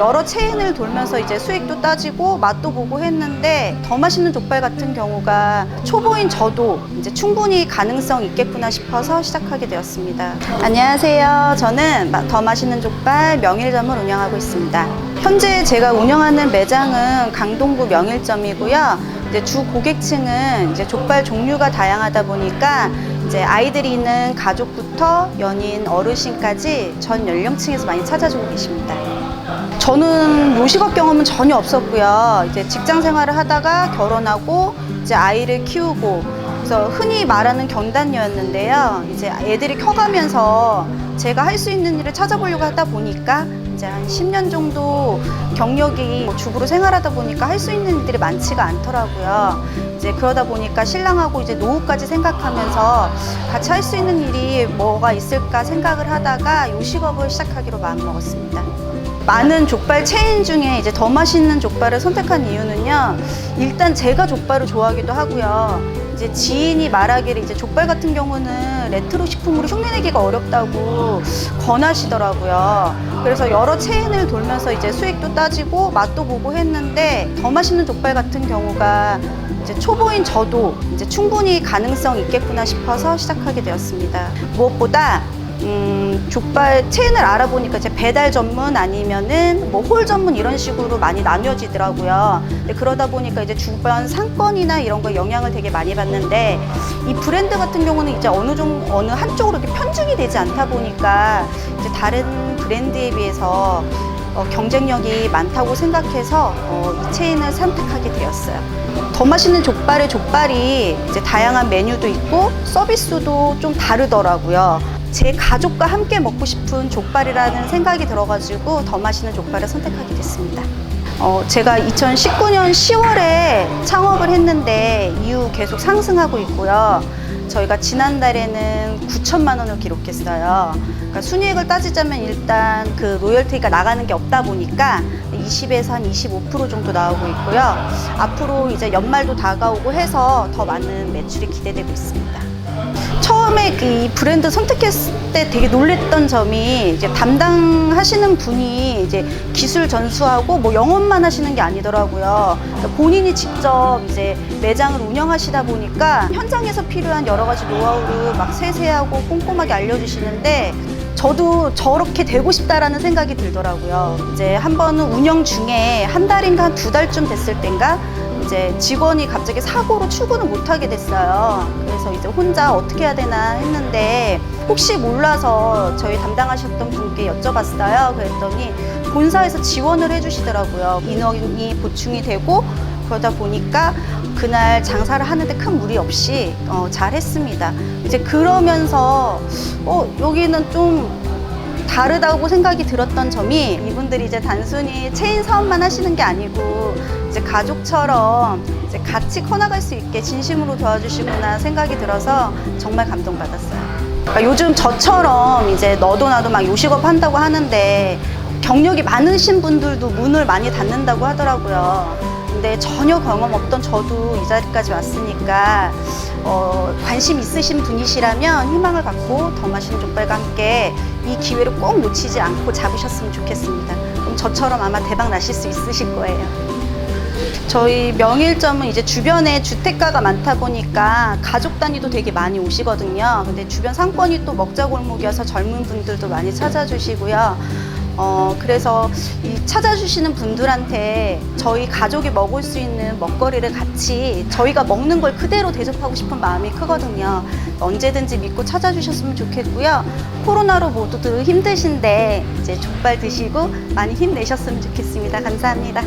여러 체인을 돌면서 이제 수익도 따지고 맛도 보고 했는데 더 맛있는 족발 같은 경우가 초보인 저도 이제 충분히 가능성 있겠구나 싶어서 시작하게 되었습니다. 안녕하세요. 저는 마- 더 맛있는 족발 명일점을 운영하고 있습니다. 현재 제가 운영하는 매장은 강동구 명일점이고요. 이제 주 고객층은 이제 족발 종류가 다양하다 보니까 이제 아이들이 있는 가족부터 연인, 어르신까지 전 연령층에서 많이 찾아주고 계십니다. 저는 요식업 경험은 전혀 없었고요. 이제 직장 생활을 하다가 결혼하고 이제 아이를 키우고 그래서 흔히 말하는 경단녀였는데요. 이제 애들이 커가면서 제가 할 수 있는 일을 찾아보려고 하다 보니까 이제 한 10년 정도 경력이 뭐 주부로 생활하다 보니까 할 수 있는 일들이 많지가 않더라고요. 이제 그러다 보니까 신랑하고 이제 노후까지 생각하면서 같이 할 수 있는 일이 뭐가 있을까 생각을 하다가 요식업을 시작하기로 마음먹었습니다. 많은 족발 체인 중에 이제 더 맛있는 족발을 선택한 이유는요. 일단 제가 족발을 좋아하기도 하고요. 이제 지인이 말하기를 이제 족발 같은 경우는 레트로 식품으로 흉내내기가 어렵다고 권하시더라고요. 그래서 여러 체인을 돌면서 이제 수익도 따지고 맛도 보고 했는데 더 맛있는 족발 같은 경우가 이제 초보인 저도 이제 충분히 가능성 있겠구나 싶어서 시작하게 되었습니다. 무엇보다 음, 족발 체인을 알아보니까 이제 배달 전문 아니면은 뭐 홀 전문 이런 식으로 많이 나뉘어지더라고요. 근데 그러다 보니까 이제 주변 상권이나 이런 거에 영향을 되게 많이 받는데 이 브랜드 같은 경우는 이제 어느 정 어느 한쪽으로 이렇게 편중이 되지 않다 보니까 이제 다른 브랜드에 비해서 어, 경쟁력이 많다고 생각해서 어, 이 체인을 선택하게 되었어요. 더 맛있는 족발의 족발이 이제 다양한 메뉴도 있고 서비스도 좀 다르더라고요. 제 가족과 함께 먹고 싶은 족발이라는 생각이 들어가지고 더 맛있는 족발을 선택하게 됐습니다. 어, 제가 2019년 10월에 창업을 했는데 이후 계속 상승하고 있고요. 저희가 지난달에는 9천만 원을 기록했어요. 그러니까 순이익을 따지자면 일단 그 로열티가 나가는 게 없다 보니까 20에서 한 25% 정도 나오고 있고요. 앞으로 이제 연말도 다가오고 해서 더 많은 매출이 기대되고 있습니다. 처음에 그이 브랜드 선택했을 때 되게 놀랬던 점이 이제 담당하시는 분이 이제 기술 전수하고 뭐 영업만 하시는 게 아니더라고요. 그러니까 본인이 직접 이제 매장을 운영하시다 보니까 현장에서 필요한 여러 가지 노하우를 막 세세하고 꼼꼼하게 알려주시는데 저도 저렇게 되고 싶다라는 생각이 들더라고요. 이제 한 번은 운영 중에 한 달인가 한 두 달쯤 됐을 땐가 이제 직원이 갑자기 사고로 출근을 못 하게 됐어요. 그래서 이제 혼자 어떻게 해야 되나 했는데 혹시 몰라서 저희 담당하셨던 분께 여쭤봤어요. 그랬더니 본사에서 지원을 해주시더라고요. 인원이 보충이 되고 그러다 보니까 그날 장사를 하는데 큰 무리 없이 어, 잘 했습니다. 이제 그러면서 어, 여기는 좀 다르다고 생각이 들었던 점이 이분들이 이제 단순히 체인 사업만 하시는 게 아니고 이제 가족처럼 이제 같이 커나갈 수 있게 진심으로 도와주시구나 생각이 들어서 정말 감동받았어요. 그러니까 요즘 저처럼 이제 너도 나도 막 요식업 한다고 하는데 경력이 많으신 분들도 문을 많이 닫는다고 하더라고요. 근데 전혀 경험 없던 저도 이 자리까지 왔으니까 어, 관심 있으신 분이시라면 희망을 갖고 더 맛있는 족발과 함께 이 기회를 꼭 놓치지 않고 잡으셨으면 좋겠습니다. 그럼 저처럼 아마 대박 나실 수 있으실 거예요. 저희 명일점은 이제 주변에 주택가가 많다 보니까 가족 단위도 되게 많이 오시거든요. 근데 주변 상권이 또 먹자골목이어서 젊은 분들도 많이 찾아주시고요. 어, 그래서 이 찾아주시는 분들한테 저희 가족이 먹을 수 있는 먹거리를 같이 저희가 먹는 걸 그대로 대접하고 싶은 마음이 크거든요. 언제든지 믿고 찾아주셨으면 좋겠고요. 코로나로 모두들 힘드신데 이제 족발 드시고 많이 힘내셨으면 좋겠습니다. 감사합니다.